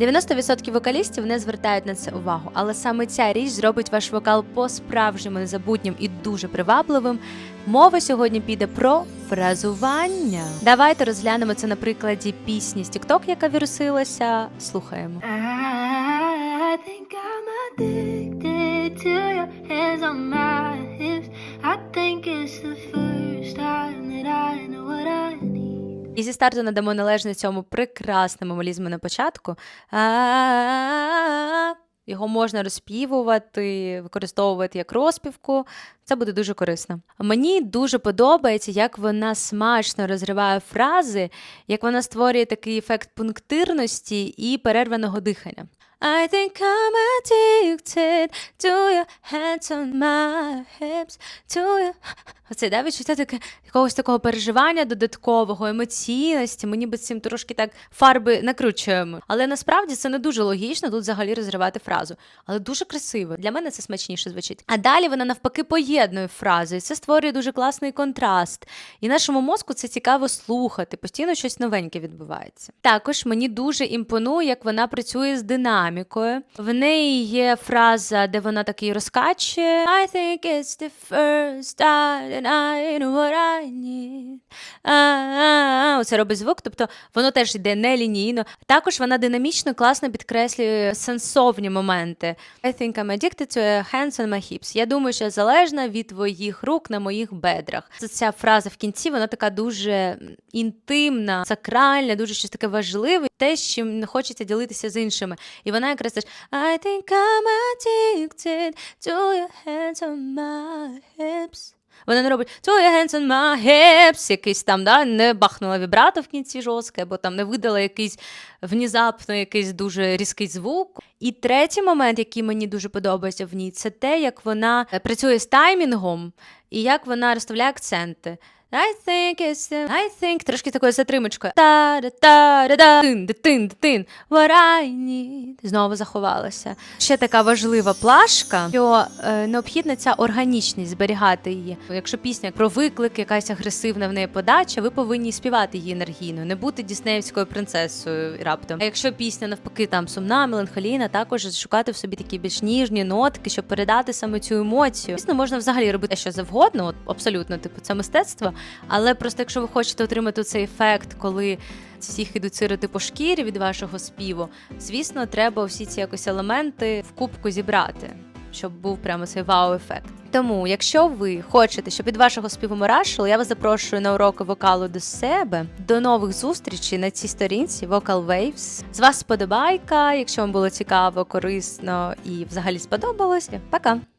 90% вокалістів не звертають на це увагу, але саме ця річ зробить ваш вокал по-справжньому незабутнім і дуже привабливим. Мова сьогодні піде про фразування. Давайте розглянемо це на прикладі пісні з TikTok, яка вірусилася. Слухаємо. I think I'm addicted to your hands on my hips. I think it's the І зі старту надамо належне цьому прекрасному мелізму на початку. Його можна розпівувати, використовувати як розпівку. Це буде дуже корисно. Мені дуже подобається, як вона смачно розриває фрази, як вона створює такий ефект пунктирності і перерваного дихання. I think I'm addicted to your hands on my hips, to your... Оце, да, відчуття таке, якогось такого переживання додаткового, емоційності. Ми ніби цим трошки так фарби накручуємо. Але насправді це не дуже логічно тут взагалі розривати фразу. Але дуже красиво. Для мене це смачніше звучить. А далі вона навпаки поєднує фразу, і це створює дуже класний контраст. І нашому мозку це цікаво слухати, постійно щось новеньке відбувається. Також мені дуже імпонує, як вона працює з динамікою. В неї є фраза, де вона такий розкачує. I think it's the first time that I know what I need. А-а-а. Оце робить звук, тобто воно теж йде нелінійно. Також вона динамічно, класно підкреслює сенсовні моменти. I think I'm addicted to hands on my hips. Я думаю, що залежна від твоїх рук на моїх бедрах. Це ця фраза в кінці, вона така дуже інтимна, сакральна, дуже щось таке важливе, те, з чим хочеться ділитися з іншими. І вона якраз теж I think I'm addicted to your hands on my hips. Вона не робить цього your hands on якийсь там, да, не бахнула вібрато в кінці жорстке, або там не видала якийсь внезапно якийсь дуже різкий звук. І третій момент, який мені дуже подобається в ній, це те, як вона е, працює з таймінгом і як вона розставляє акценти. I think it's the... I think трошки такою затримочкою. та да та да да тин тин тин What I need. Знову заховалася. Ще така важлива плашка, що е, необхідна ця органічність зберігати її. Якщо пісня про виклик, якась агресивна в неї подача, ви повинні співати її енергійно, не бути діснеївською принцесою раптом. А якщо пісня навпаки там сумна, меланхолійна, також шукати в собі такі більш ніжні нотки, щоб передати саме цю емоцію. Звісно, можна взагалі робити що завгодно, от абсолютно, типу, це мистецтво. Але просто якщо ви хочете отримати цей ефект, коли всіх ідуть сирити по шкірі від вашого співу, звісно, треба всі ці якось елементи в кубку зібрати, щоб був прямо цей вау-ефект. Тому, якщо ви хочете, щоб від вашого співу мурашило, я вас запрошую на уроки вокалу до себе. До нових зустрічей на цій сторінці Vocal Waves. З вас сподобайка, якщо вам було цікаво, корисно і взагалі сподобалося. Пока!